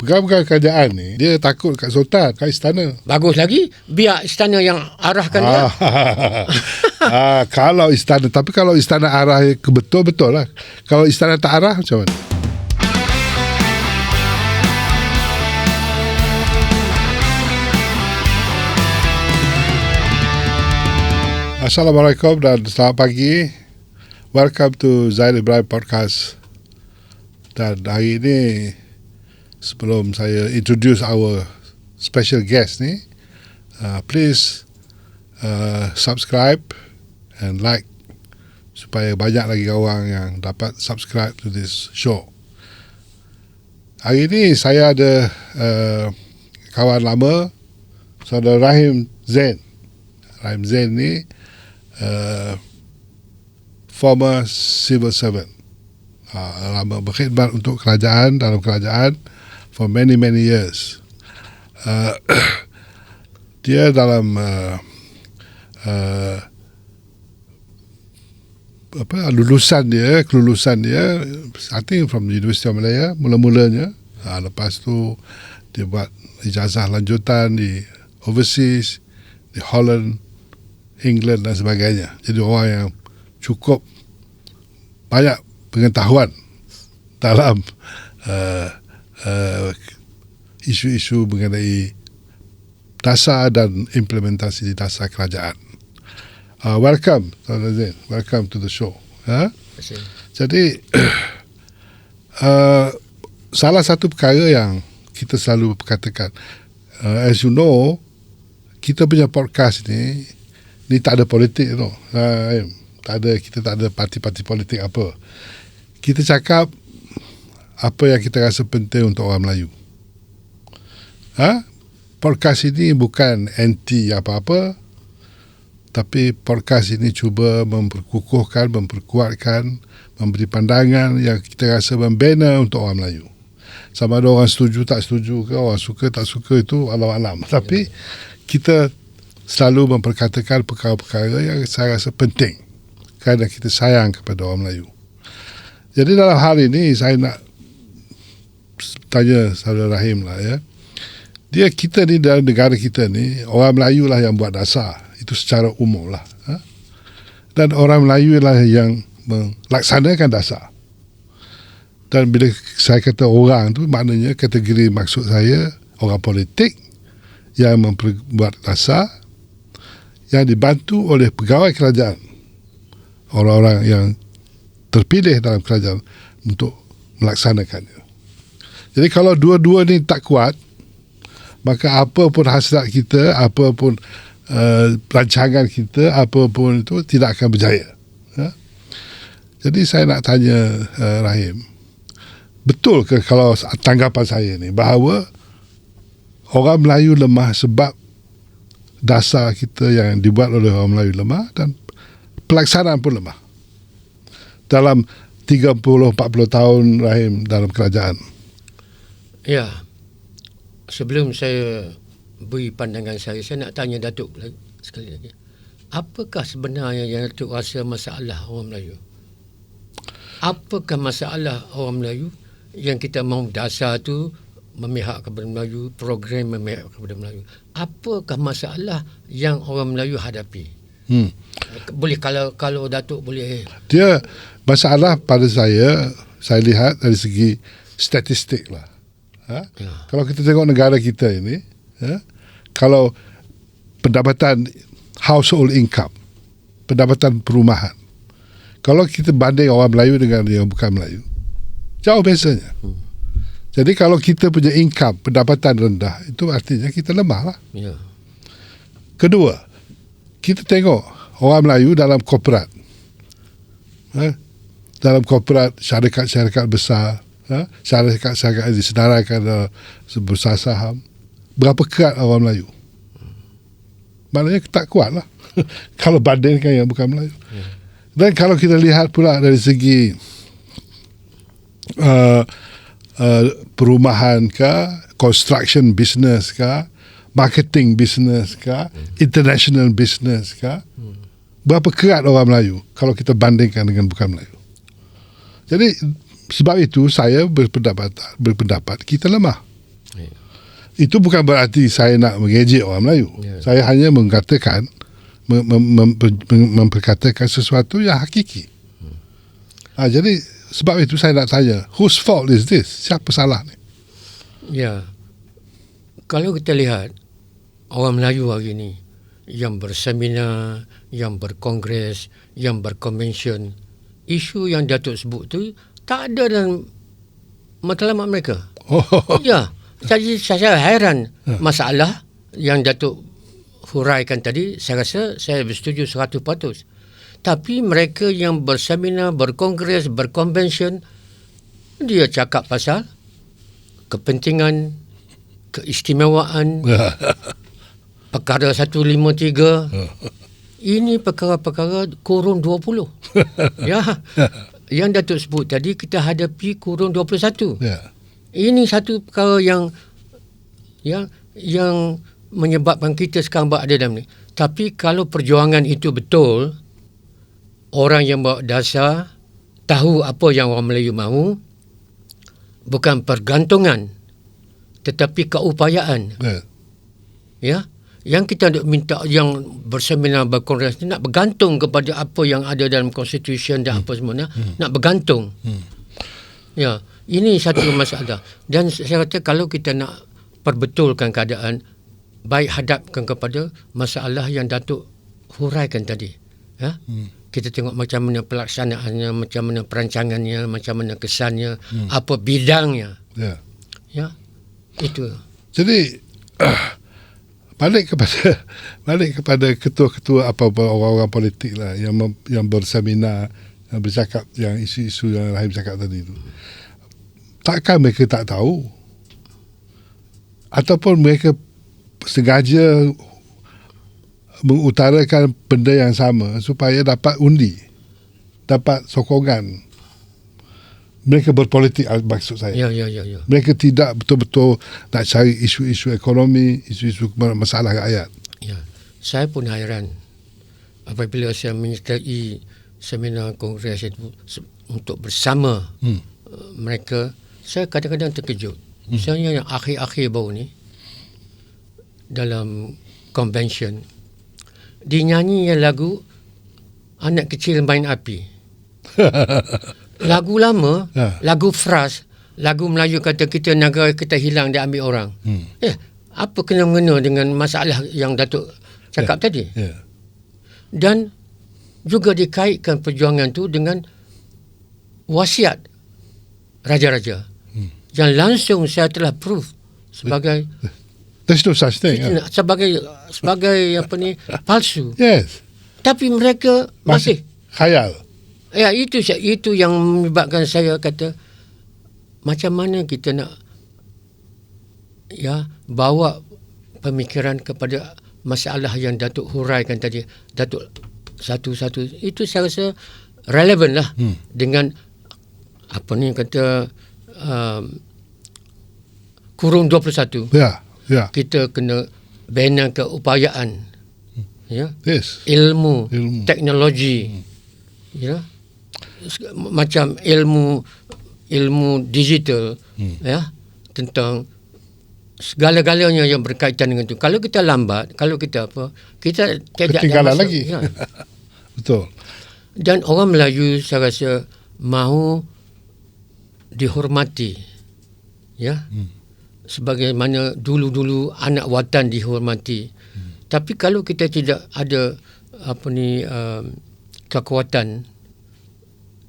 Pegang-pegang kerajaan ni Dia takut kat sultan Kat istana. Bagus lagi biar istana yang arahkan dia. ah, ah, Kalau istana Tapi kalau istana arah ke betul-betul lah. Kalau istana tak arah Macam mana? Assalamualaikum dan selamat pagi. Welcome to Zaid Ibrahim Podcast. Dan hari ini Sebelum saya introduce our special guest ni uh, Please uh, subscribe and like Supaya banyak lagi orang yang dapat subscribe to this show. Hari ini saya ada uh, kawan lama Saudara Rahim Zain. Rahim Zain ni uh, former civil servant. Uh, lama berkhidmat untuk kerajaan dalam kerajaan for many many years. Uh, dia dalam uh, uh, apa lulusan dia, kelulusan dia, I think from the University of Malaya mula-mulanya. Uh, lepas tu dia buat ijazah lanjutan di overseas di Holland, England dan sebagainya. Jadi orang yang cukup banyak pengetahuan dalam uh, uh, isu-isu mengenai dasar dan implementasi dasar kerajaan. Uh, welcome, Tuan Zain. Welcome to the show. Ha? Jadi, uh, salah satu perkara yang kita selalu katakan, uh, as you know, kita punya podcast ni ni tak ada politik tu. Ha, tak ada kita tak ada parti-parti politik apa. Kita cakap apa yang kita rasa penting untuk orang Melayu. Ha? Podcast ini bukan anti apa-apa tapi podcast ini cuba memperkukuhkan, memperkuatkan, memberi pandangan yang kita rasa membina untuk orang Melayu. Sama ada orang setuju tak setuju ke, orang suka tak suka itu Allah alam. Tapi kita selalu memperkatakan perkara-perkara yang saya rasa penting kerana kita sayang kepada orang Melayu. Jadi dalam hal ini saya nak tanya saudara Rahim lah ya. Dia kita ni dalam negara kita ni orang Melayu lah yang buat dasar itu secara umum lah. Ha? Dan orang Melayu lah yang melaksanakan dasar. Dan bila saya kata orang tu maknanya kategori maksud saya orang politik yang membuat dasar yang dibantu oleh pegawai kerajaan orang-orang yang terpilih dalam kerajaan untuk melaksanakannya. Jadi kalau dua-dua ni tak kuat, maka apa pun hasrat kita, apa pun uh, rancangan kita, apa pun itu tidak akan berjaya. Ha? Jadi saya nak tanya uh, Rahim, betul ke kalau tanggapan saya ni bahawa orang Melayu lemah sebab dasar kita yang dibuat oleh orang Melayu lemah dan pelaksanaan pun lemah. Dalam 30-40 tahun Rahim dalam kerajaan. Ya. Sebelum saya beri pandangan saya, saya nak tanya Datuk lagi, sekali lagi. Apakah sebenarnya yang Datuk rasa masalah orang Melayu? Apakah masalah orang Melayu yang kita mahu dasar tu memihak kepada Melayu, program memihak kepada Melayu. Apakah masalah yang orang Melayu hadapi? Hmm. Boleh kalau kalau Datuk boleh Dia masalah pada saya saya lihat dari segi statistik lah. Ha? Ya. Kalau kita tengok negara kita ini, ha? kalau pendapatan household income, pendapatan perumahan, kalau kita banding orang Melayu dengan yang bukan Melayu, jauh bezanya. Hmm. Jadi kalau kita punya income, pendapatan rendah, itu artinya kita lemah lah. Ya. Kedua, kita tengok orang Melayu dalam korporat. Ha? Dalam korporat, syarikat-syarikat besar, ha? syarikat-syarikat yang disenaraikan uh, besar saham. Berapa kerat orang Melayu? Maknanya tak kuat lah. kalau bandingkan yang bukan Melayu. Ya. Dan kalau kita lihat pula dari segi uh, Uh, perumahan ke, construction business ke, marketing business ke, hmm. international business ke. Hmm. Berapa kerat orang Melayu kalau kita bandingkan dengan bukan Melayu. Jadi sebab itu saya berpendapat berpendapat kita lemah. Ya. Itu bukan berarti saya nak mengejek orang Melayu. Ya. Saya hanya mengatakan mem, mem, mem, mem, memperkatakan sesuatu yang hakiki. Ha, jadi sebab itu saya nak tanya, whose fault is this? Siapa salah ni? Ya. Kalau kita lihat orang Melayu hari ini yang berseminar, yang berkongres, yang berkonvensyen, isu yang Datuk sebut tu tak ada dalam matlamat mereka. Oh, Ya. Jadi saya heran masalah yang Datuk huraikan tadi, saya rasa saya bersetuju 100%. Tapi mereka yang berseminar, berkongres, berkonvensyen, dia cakap pasal kepentingan, keistimewaan, perkara 153. Ini perkara-perkara kurun 20. ya. Yang Datuk sebut tadi kita hadapi kurun 21. ya. Ini satu perkara yang yang yang menyebabkan kita sekarang berada dalam ni. Tapi kalau perjuangan itu betul, orang yang bawa dasar tahu apa yang orang Melayu mahu, bukan pergantungan, tetapi keupayaan. ya. Ya, yang kita nak minta yang berseminar berkongres ni nak bergantung kepada apa yang ada dalam konstitusi dan apa semua hmm. nak bergantung. Hmm. Ya, ini satu masalah. Dan saya kata kalau kita nak perbetulkan keadaan, baik hadapkan kepada masalah yang Datuk huraikan tadi. Ya? Hmm. Kita tengok macam mana pelaksanaannya, macam mana perancangannya, macam mana kesannya, hmm. apa bidangnya. ya. Ya, itu. Jadi balik kepada balik kepada ketua-ketua apa orang-orang politik lah yang yang berseminar yang bercakap yang isu-isu yang Rahim cakap tadi itu. Takkan mereka tak tahu ataupun mereka sengaja mengutarakan benda yang sama supaya dapat undi dapat sokongan mereka berpolitik ah, maksud saya Ya, ya, ya, ya. mereka tidak betul-betul nak cari isu-isu ekonomi, isu-isu masalah rakyat. Ya, saya pun hairan apabila saya menyertai seminar kongres itu untuk bersama Hmm. uh, mereka, saya kadang-kadang terkejut. Misalnya yang akhir-akhir baru ni dalam convention dinyanyi lagu anak kecil main api. lagu lama, Ya. lagu fras, lagu Melayu kata kita negara kita hilang dia ambil orang. Hmm. Eh, apa kena-mengena dengan masalah yang Datuk cakap tadi? Ya. Dan juga dikaitkan perjuangan tu dengan wasiat raja-raja. Hmm. Yang langsung saya telah proof sebagai There's no such thing. Yeah. sebagai sebagai apa ni palsu. Yes. Tapi mereka masih, Masih khayal. Ya itu itu yang menyebabkan saya kata macam mana kita nak ya bawa pemikiran kepada masalah yang Datuk huraikan tadi Datuk satu-satu itu saya rasa relevan lah Hmm. dengan apa ni kata um, kurun 21 Ya. Ya. kita kena bina keupayaan ya Yes. ilmu, Ilmu. teknologi ya Seg- macam ilmu ilmu digital Hmm. ya tentang segala-galanya yang berkaitan dengan itu kalau kita lambat kalau kita apa kita tidak Ketinggalan lagi. ya. Betul. dan orang Melayu saya rasa mahu dihormati ya Hmm. sebagaimana dulu-dulu anak watan dihormati Hmm. tapi kalau kita tidak ada apa ni um, kekuatan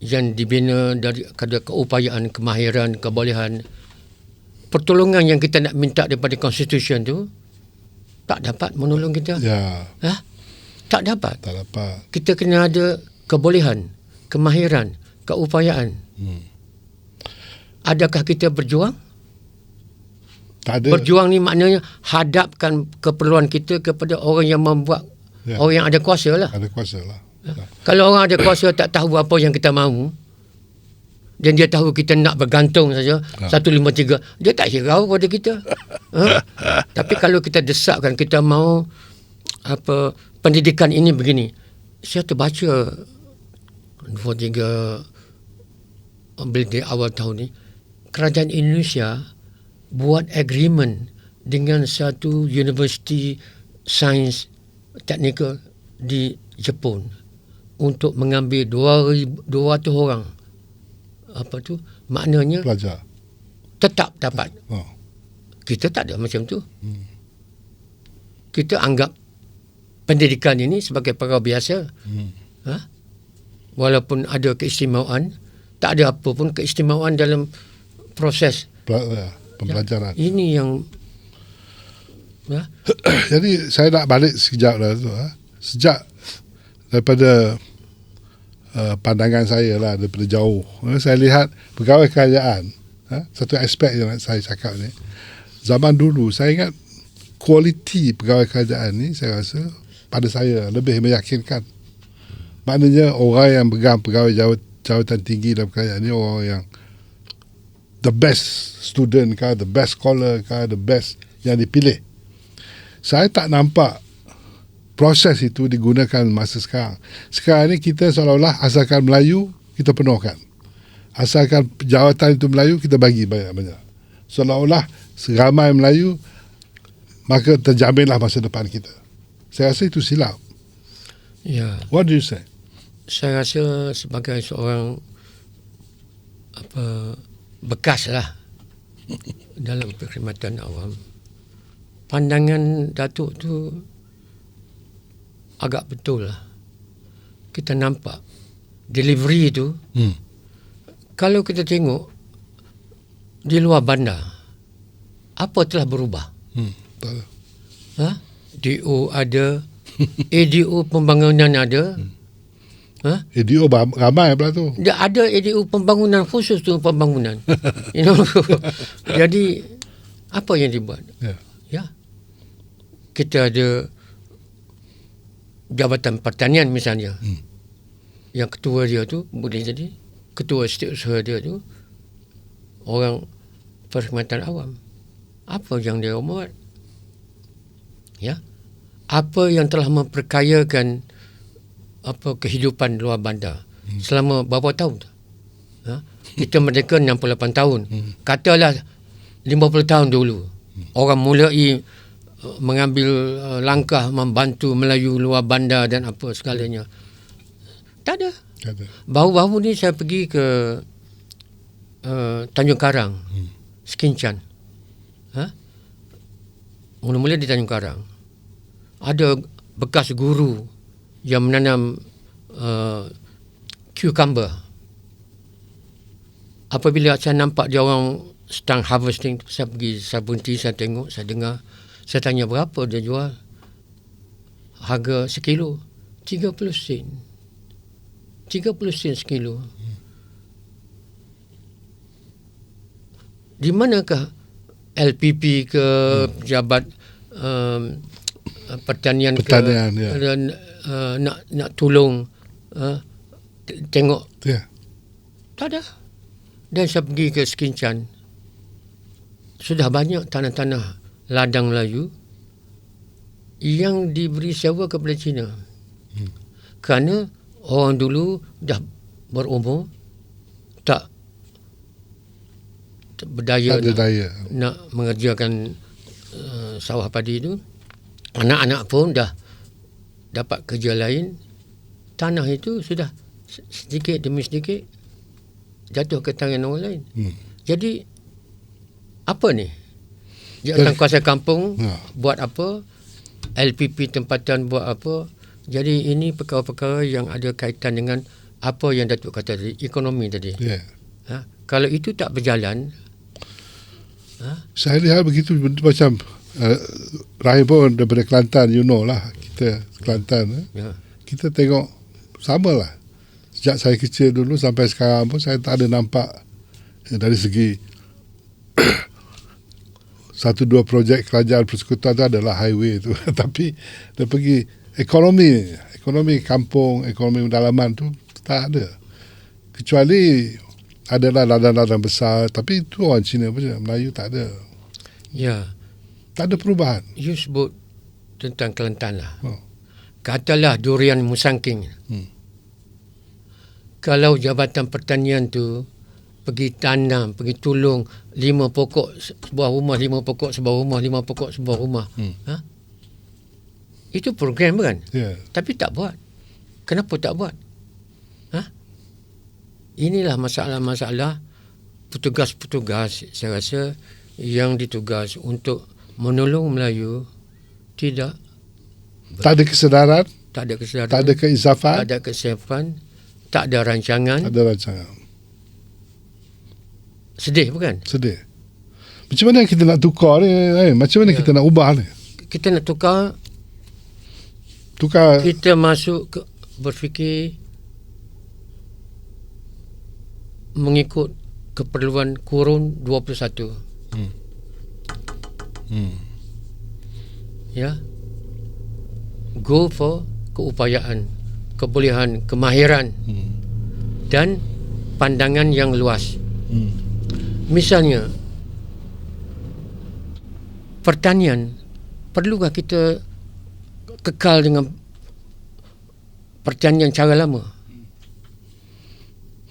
yang dibina dari ada keupayaan kemahiran kebolehan pertolongan yang kita nak minta daripada constitution tu tak dapat menolong kita Ya. ha? tak dapat Tak dapat. kita kena ada kebolehan, kemahiran, keupayaan. Hmm. Adakah kita berjuang? Tak ada. Berjuang ni maknanya hadapkan keperluan kita kepada orang yang membuat Ya. orang yang ada kuasa lah. Ada kuasa lah. Kalau orang ada kuasa tak tahu apa yang kita mahu dan dia tahu kita nak bergantung saja satu lima tiga dia tak hirau pada kita. ha? Tapi kalau kita desakkan kita mahu apa pendidikan ini begini. Saya terbaca dua tiga bila di awal tahun ni kerajaan Indonesia buat agreement dengan satu universiti sains teknikal di Jepun untuk mengambil 200 orang apa tu maknanya Pelajar. tetap dapat Oh. kita tak ada macam tu kita anggap pendidikan ini sebagai perkara biasa Hmm. ha? walaupun ada keistimewaan tak ada apa pun keistimewaan dalam proses Pel- ya, pembelajaran. ini yang ya, Jadi saya nak balik sekejap lah tu. Ha? Sejak daripada uh, pandangan saya lah daripada jauh. Ha? Saya lihat pegawai kerajaan. Ha? Satu aspek yang saya cakap ni. Zaman dulu saya ingat kualiti pegawai kerajaan ni saya rasa pada saya lebih meyakinkan. Maknanya orang yang pegang pegawai jawat, jawatan tinggi dalam kerajaan ni orang yang the best student kah, the best scholar kah, the best yang dipilih saya tak nampak proses itu digunakan masa sekarang. Sekarang ni kita seolah-olah asalkan Melayu, kita penuhkan. Asalkan jawatan itu Melayu, kita bagi banyak-banyak. Seolah-olah seramai Melayu, maka terjaminlah masa depan kita. Saya rasa itu silap. ya What do you say? saya rasa sebagai seorang apa bekas lah dalam perkhidmatan awam pandangan datuk tu agak betul lah kita nampak delivery tu Hmm. kalau kita tengok di luar bandar apa telah berubah Hmm. Tak ada. ha? DO ada ADO pembangunan ada ha? ADO ram- ramai pula tu. dia ada ADU pembangunan khusus untuk pembangunan. you know. Jadi apa yang dibuat? Ya. Ya. Kita ada Jabatan Pertanian misalnya. Hmm. Yang ketua dia tu boleh jadi ketua setiausaha dia tu orang perkhidmatan awam. Apa yang dia buat? Ya. Apa yang telah memperkayakan apa kehidupan luar bandar hmm. selama berapa tahun? Ha? Kita merdeka 68 tahun. Hmm. Katalah 50 tahun dulu. Orang mulai mengambil uh, langkah membantu Melayu luar bandar dan apa segalanya. Tak ada. Tak ada. Baru-baru ni saya pergi ke uh, Tanjung Karang, Hmm. Skincan. Ha? Mula-mula di Tanjung Karang. Ada bekas guru yang menanam uh, cucumber. Apabila saya nampak dia orang sedang harvesting, saya pergi, saya berhenti, saya tengok, saya dengar. Saya tanya berapa dia jual. Harga sekilo. 30 sen. 30 sen sekilo. Di manakah LPP ke pejabat um, pertanian, Pertanian, ke ya. dan uh, nak nak tolong uh, tengok Ya. tak ada. Dan saya pergi ke Skincan. Sudah banyak tanah-tanah ladang Melayu yang diberi sewa kepada Cina. Hmm. Kerana orang dulu dah berumur tak tak berdaya Tak nak, daya. nak mengerjakan uh, sawah padi itu. Anak-anak pun dah dapat kerja lain. Tanah itu sudah se- sedikit demi sedikit jatuh ke tangan orang lain. Hmm. Jadi apa ni? Jawatan kuasa kampung Ya. buat apa? LPP tempatan buat apa? Jadi ini perkara-perkara yang ada kaitan dengan apa yang Datuk kata tadi, ekonomi tadi. Ya. Ha? Kalau itu tak berjalan, Saya lihat begitu macam uh, Rahim pun daripada Kelantan, you know lah. Kita Kelantan. Eh. ya, Kita tengok sama lah. Sejak saya kecil dulu sampai sekarang pun saya tak ada nampak eh, dari segi satu dua projek kerajaan persekutuan tu adalah highway tu. Tapi dari pergi ekonomi, ekonomi kampung, ekonomi dalaman tu tak ada. Kecuali adalah ladang-ladang besar. Tapi itu orang Cina pun Melayu tak ada. ya, Tak ada perubahan. you sebut tentang Kelantan lah. Oh. Katalah durian musangking. Hmm. Kalau Jabatan Pertanian tu pergi tanam, pergi tolong lima pokok se- sebuah rumah, lima pokok sebuah rumah, lima pokok sebuah rumah. Hmm. Ha? Itu program kan? Ya. Tapi tak buat. Kenapa tak buat? Ha? Inilah masalah-masalah petugas-petugas saya rasa yang ditugas untuk menolong Melayu tidak Tak ada kesedaran, tak ada kesedaran, tak ada tak keinsafan, ada kesiapan, tak ada rancangan. tak ada rancangan. Sedih bukan? Sedih. Macam mana kita nak tukar ni? Eh? Macam mana Ya. kita nak ubah ni? Kita nak tukar, Tukar kita masuk ke berfikir mengikut keperluan kurun 21. hmm. ya go for keupayaan kebolehan kemahiran Hmm. dan pandangan yang luas Hmm. Misalnya pertanian perlukah kita kekal dengan pertanian cara lama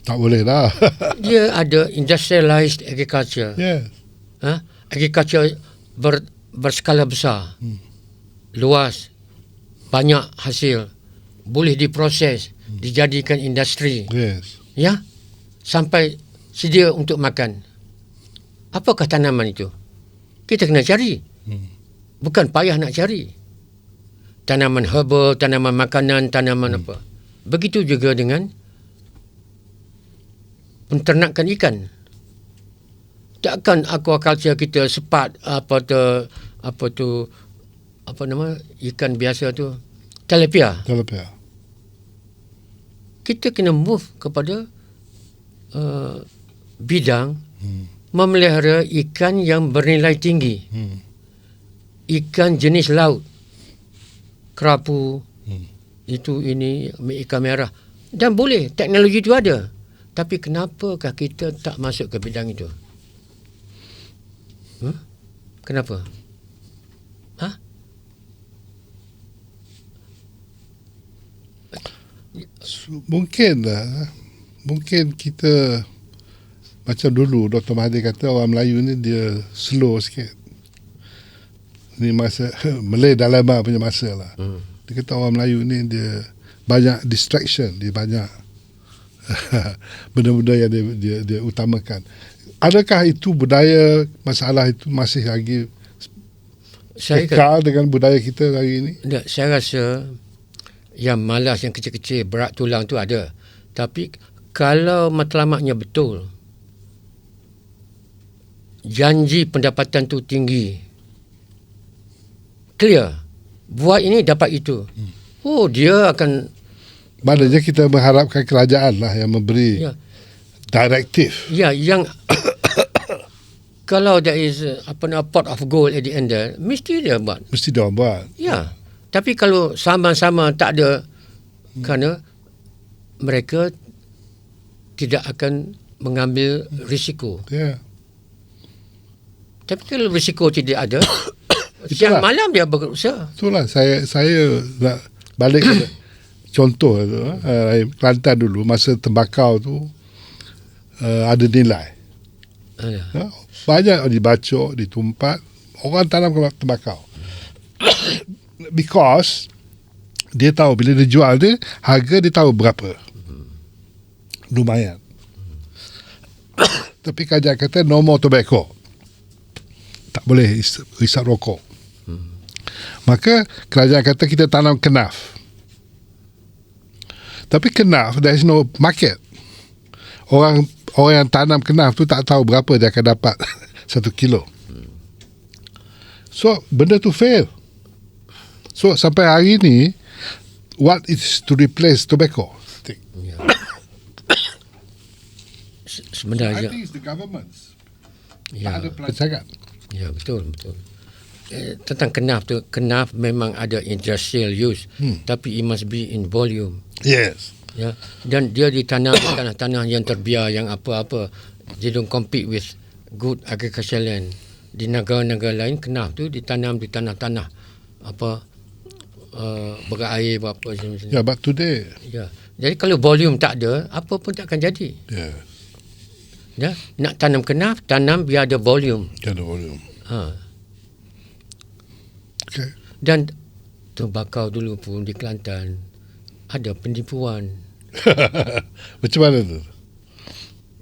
Tak boleh lah. dia ada industrialized agriculture yeah. ha? agriculture ber, berskala besar Hmm. luas banyak hasil boleh diproses Hmm. dijadikan industri Yes. ya sampai sedia untuk makan apakah tanaman itu? Kita kena cari. Hmm. bukan payah nak cari. Tanaman herbal tanaman makanan tanaman apa. Begitu juga dengan penternakan ikan. Takkan aquaculture kita sepat apa tu apa tu apa nama ikan biasa tu? Tilapia. Tilapia. kita kena move kepada uh, bidang Hmm. Memelihara ikan yang bernilai tinggi Hmm. ikan jenis laut kerapu Hmm. itu ini ikan merah dan boleh teknologi itu ada tapi kenapakah kita tak masuk ke bidang itu hmm? kenapa ha mungkin lah. Mungkin kita macam dulu Dr. Mahathir kata orang Melayu ni dia slow sikit. Ni masa Malay dalam punya masa lah. hmm. Dia kata orang Melayu ni dia banyak distraction, dia banyak benda-benda yang dia, dia, dia utamakan. Adakah itu budaya masalah itu masih lagi saya kata, kekal dengan budaya kita hari ini? Tak, saya rasa yang malas yang kecil-kecil berat tulang tu ada. Tapi kalau matlamatnya betul, janji pendapatan tu tinggi, clear, buat ini dapat itu. Oh dia akan Maknanya kita mengharapkan kerajaan lah yang memberi ya direktif. ya yang kalau there is uh, apa nama pot of gold at the end there, mesti dia buat. Mesti dia buat. Ya. Tapi kalau sama-sama tak ada kerana mereka tidak akan mengambil risiko. Ya. Tapi kalau risiko tidak ada, siang malam dia berusaha. Itulah saya saya nak balik ke contoh tu uh, Kelantan dulu masa tembakau tu uh, ada nilai. Ya. Ya, banyak dibacok, ditumpat, orang tanam ke tembakau. Because dia tahu bila dia jual dia, harga dia tahu berapa. Lumayan. Tapi kerajaan kata no more tobacco. Tak boleh is- isap rokok. Maka kerajaan kata kita tanam kenaf. Tapi kenaf, there is no market. Orang orang yang tanam kenaf tu tak tahu berapa dia akan dapat satu kilo. So, benda tu fail. So, sampai hari ni, what is to replace tobacco? ya. Se- I Sebenarnya think it's the government. ya, Tak ada pelancaran. Ya betul betul. Eh, tentang kenaf tu, kenaf memang ada industrial use, Hmm. tapi it must be in volume. Yes. ya dan dia ditanam di tanah-tanah yang terbiar yang apa-apa they don't compete with good agricultural land di negara-negara lain kenaf tu ditanam di tanah-tanah apa uh, berair apa macam ni Yeah, but today, ya jadi kalau volume tak ada apa pun tak akan jadi yeah. Ya, nak tanam kenaf, tanam biar ada volume. Ada volume. Ha. Okay. Dan tembakau dulu pun di Kelantan ada penipuan. Macam mana tu?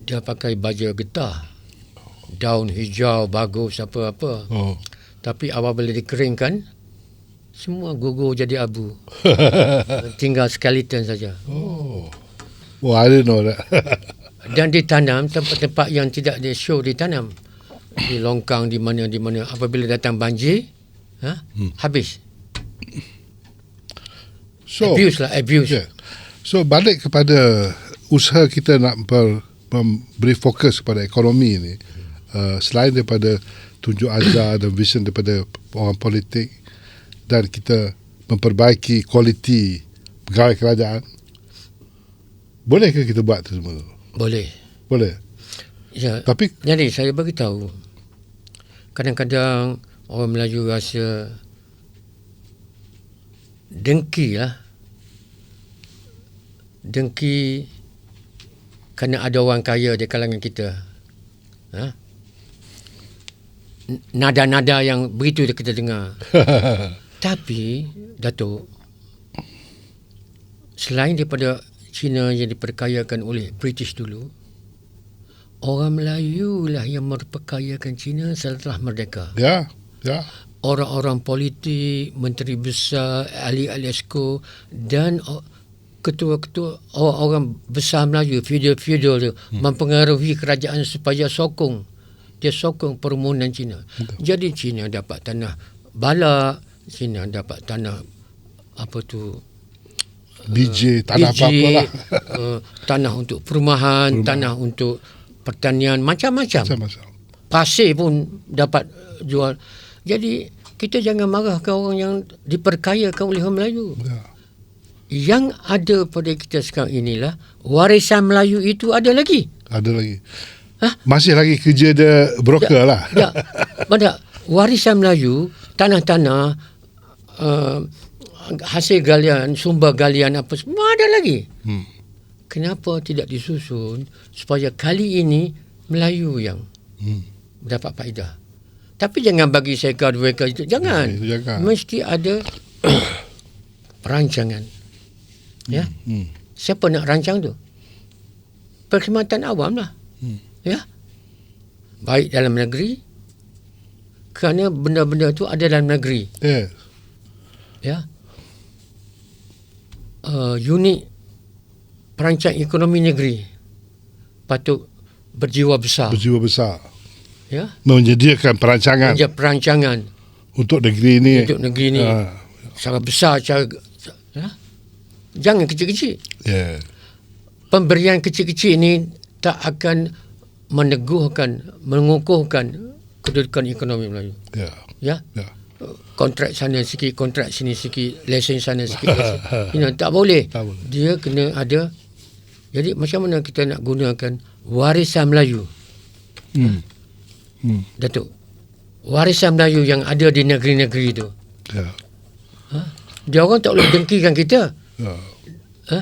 Dia pakai baja getah. Daun hijau bagus apa-apa. Oh. Tapi apabila dikeringkan semua gugur jadi abu. Tinggal skeleton saja. oh. Oh, I didn't know that. Dan ditanam tempat-tempat yang tidak di show ditanam. Di longkang di mana di mana apabila datang banjir ha, Hmm. habis. so, abuse lah abuse. yeah. So, balik kepada usaha kita nak ber, memberi fokus kepada ekonomi ni, uh, selain daripada tunjuk azar dan vision daripada orang politik dan kita memperbaiki kualiti pegawai kerajaan, bolehkah kita buat tu semua? Boleh. Boleh. Ya. Tapi Jadi saya bagi tahu kadang-kadang orang Melayu rasa dengki lah. Dengki kerana ada orang kaya di kalangan kita. Ha? Nada-nada yang begitu kita dengar. Tapi Datuk selain daripada Cina yang diperkayakan oleh British dulu orang Melayu lah yang memperkayakan Cina setelah merdeka. ya, ya. Orang-orang politik, menteri besar, ahli-ahli esko dan ketua-ketua orang-orang besar Melayu, feudal-feudal tu hmm. mempengaruhi kerajaan supaya sokong dia sokong permohonan Cina. Jadi Cina dapat tanah balak, Cina dapat tanah apa tu DJ, tak ada biji, apa-apa lah. uh, tanah untuk perumahan, Perumahan. tanah untuk pertanian, macam-macam. Macam-macam. Pasir pun dapat jual. Jadi kita jangan marah orang yang diperkayakan oleh orang Melayu. Ya. Yang ada pada kita sekarang inilah warisan Melayu itu ada lagi. Ada lagi. Hah? Masih lagi kerja dia broker lah. Ya, pada warisan Melayu, tanah-tanah, uh, hasil galian, sumber galian apa semua ada lagi. Hmm. Kenapa tidak disusun supaya kali ini Melayu yang Hmm. dapat faedah. Tapi jangan bagi seka dua eka itu. Jangan. Ya, itu jangan. Mesti ada perancangan. Ya. Hmm. Siapa nak rancang tu? Perkhidmatan awam lah. Hmm. Ya. Baik dalam negeri. Kerana benda-benda tu ada dalam negeri. Yes. Ya. Uh, unit perancang ekonomi negeri patut berjiwa besar. Berjiwa besar. ya. Menyediakan perancangan Menjadi perancangan untuk negeri ini. untuk negeri ni. Ah, Secara besar, cara... Ya? Jangan kecil-kecil. yeah. Pemberian kecil-kecil ni tak akan meneguhkan, mengukuhkan kedudukan ekonomi Melayu. Ya. Ya. Ya. Kontrak sana sikit, kontrak sini sikit, lesen sana sikit. lesen. You know, tak boleh. Tak boleh. Dia kena ada. Jadi macam mana kita nak gunakan warisan Melayu, Hmm. Hmm. Datuk? Warisan Melayu yang ada di negeri-negeri itu. Ya. Dia orang tak boleh dengkikan kita. Ya. Ha?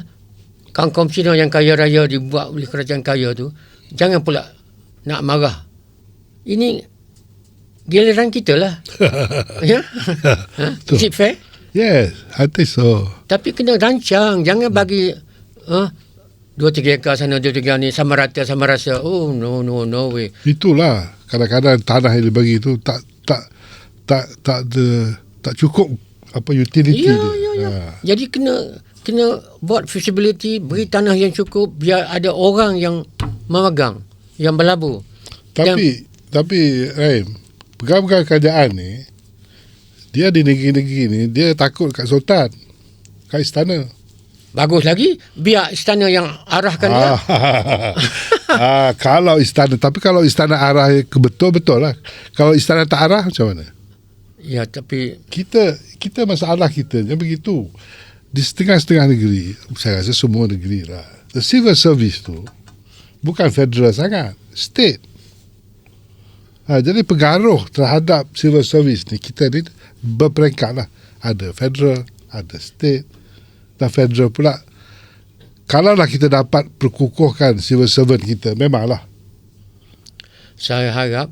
Kangkong Cina yang kaya raya dibuat oleh kerajaan kaya tu, jangan pula nak marah. Ini giliran kita lah. ya? ha? Is it fair? Yes, I think so. Tapi kena rancang. Jangan bagi ha? dua tiga ekar sana, dua tiga ni sama rata, sama rasa. Oh, no, no, no way. Itulah kadang-kadang tanah yang dibagi itu tak tak tak tak ada, tak cukup apa utility Ya, dia. ya, ya. Ha. Jadi kena kena buat feasibility, beri tanah yang cukup biar ada orang yang memegang, yang berlabuh. Tapi tapi Rahim, pegawai-pegawai kerajaan ni dia di negeri-negeri ni dia takut kat sultan, kat istana. Bagus lagi biar istana yang arahkan dia. Ah, ah, kalau istana tapi kalau istana arah betul-betul lah. Kalau istana tak arah macam mana? Ya, tapi Kita kita masalah kita yang begitu. Di setengah-setengah negeri, saya rasa semua negeri lah. The civil service tu bukan federal sangat, state. Ha, jadi pengaruh terhadap civil service ni kita ni berperingkat lah. Ada federal, ada state dan federal pula. Kalaulah kita dapat perkukuhkan civil servant kita, memanglah Saya harap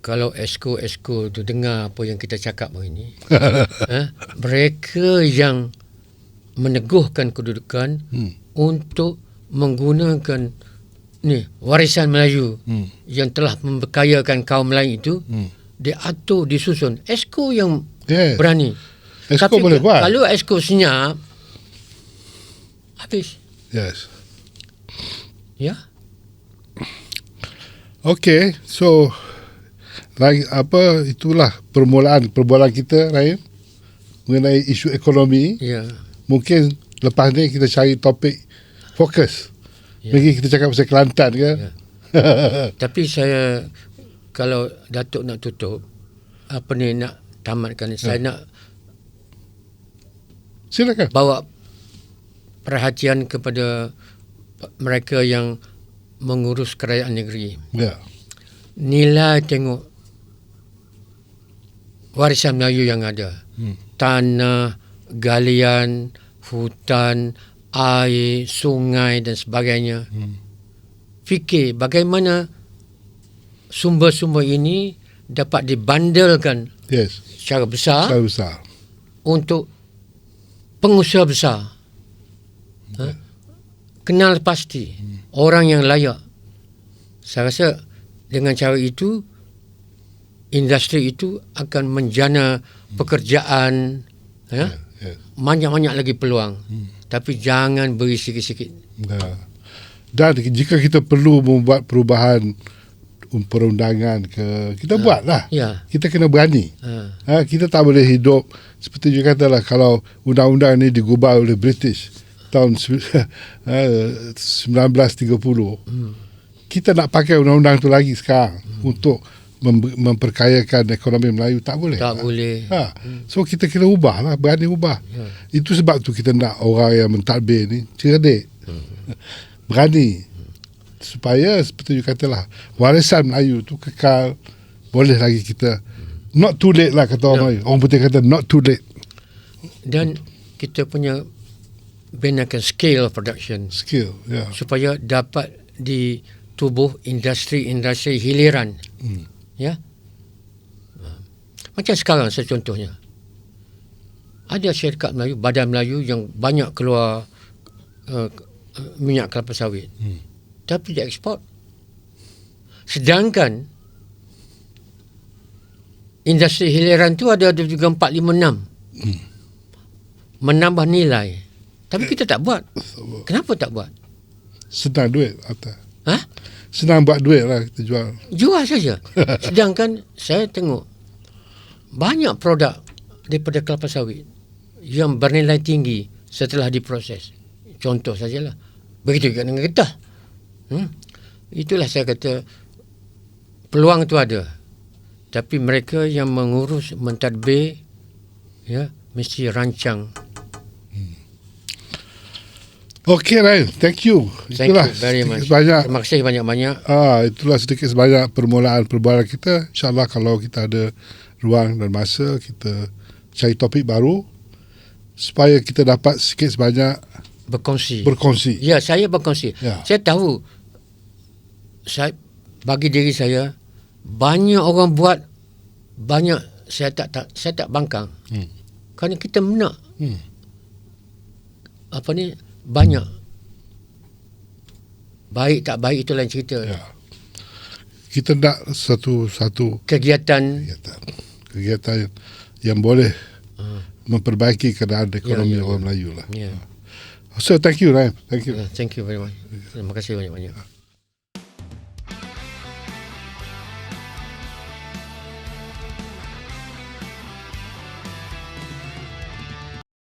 kalau esko-esko tu dengar apa yang kita cakap hari ni, eh, mereka yang meneguhkan kedudukan Hmm. untuk menggunakan ni warisan Melayu Hmm. yang telah memberkayakan kaum Melayu itu Hmm. diatur disusun esko yang Yes. berani Esko Tapi boleh buat. kalau esko senyap habis Yes. ya Okay, so lagi apa itulah permulaan perbualan kita Ryan mengenai isu ekonomi. ya Mungkin lepas ni kita cari topik fokus. Ya. Mungkin kita cakap pasal Kelantan ke? Ya. tapi saya kalau datuk nak tutup apa ni nak tamatkan Ya. saya nak Silakan. bawa perhatian kepada mereka yang mengurus kerajaan negeri Ya. nilai tengok warisan Melayu yang ada. Hmm. Tanah, galian, hutan, air, sungai dan sebagainya. Hmm. Fikir bagaimana sumber-sumber ini dapat dibandelkan Yes. secara besar Sangat besar. untuk pengusaha besar. Ha? Kenal pasti orang yang layak. Saya rasa dengan cara itu industri itu akan menjana pekerjaan ya. Yes. Banyak-banyak lagi peluang. Tapi jangan beri sikit-sikit. Ya. Dan jika kita perlu membuat perubahan um, perundangan ke kita buatlah. Ya. Kita kena berani. Ha. Ha, kita tak boleh hidup seperti you katalah kalau undang-undang ni digubah oleh British tahun se- ha, 1930. Hmm. Kita nak pakai undang-undang tu lagi sekarang untuk mem- memperkayakan ekonomi Melayu tak boleh. Tak boleh. Ha. So kita kena ubah lah, berani ubah. Ya. Itu sebab tu kita nak orang yang mentadbir ni cerdik. Berani. Supaya seperti you katalah, warisan Melayu tu kekal boleh lagi kita not too late lah kata orang Ya. Melayu. Orang putih kata not too late. Dan kita punya binakan scale of production Skill. Ya. supaya dapat di tubuh industri-industri hiliran. Hmm. Ya. Macam sekarang saya contohnya. Ada syarikat Melayu, badan Melayu yang banyak keluar uh, minyak kelapa sawit. Hmm. Tapi dia ekspor. Sedangkan industri hiliran tu ada ada juga 4 5 6. Menambah nilai. Tapi kita tak buat. Kenapa tak buat? Senang duit atas. Ha? Senang buat duit lah kita jual. Jual saja. Sedangkan saya tengok banyak produk daripada kelapa sawit yang bernilai tinggi setelah diproses. Contoh sajalah. Begitu juga dengan getah. Hmm? Itulah saya kata peluang itu ada. Tapi mereka yang mengurus mentadbir ya mesti rancang. Okay Ryan, thank you. Thank itulah you very much. Sebanyak Terima kasih banyak-banyak. Ah, itulah sedikit sebanyak permulaan perbualan kita. InsyaAllah kalau kita ada ruang dan masa, kita cari topik baru supaya kita dapat sikit sebanyak Berkongsi. berkongsi. Ya, saya berkongsi. Ya. Saya tahu saya bagi diri saya banyak orang buat banyak saya tak, tak saya tak bangkang. Hmm. Kerana kita nak Hmm. apa ni banyak. Baik tak baik itu lain cerita. Ya. Kita nak satu satu Kegiatan kegiatan kegiatan yang, yang boleh Ah. memperbaiki keadaan ekonomi ya, orang ya. Melayu lah. ya. So thank you Ryan. Thank you. Yeah, thank you very much. Terima kasih banyak-banyak.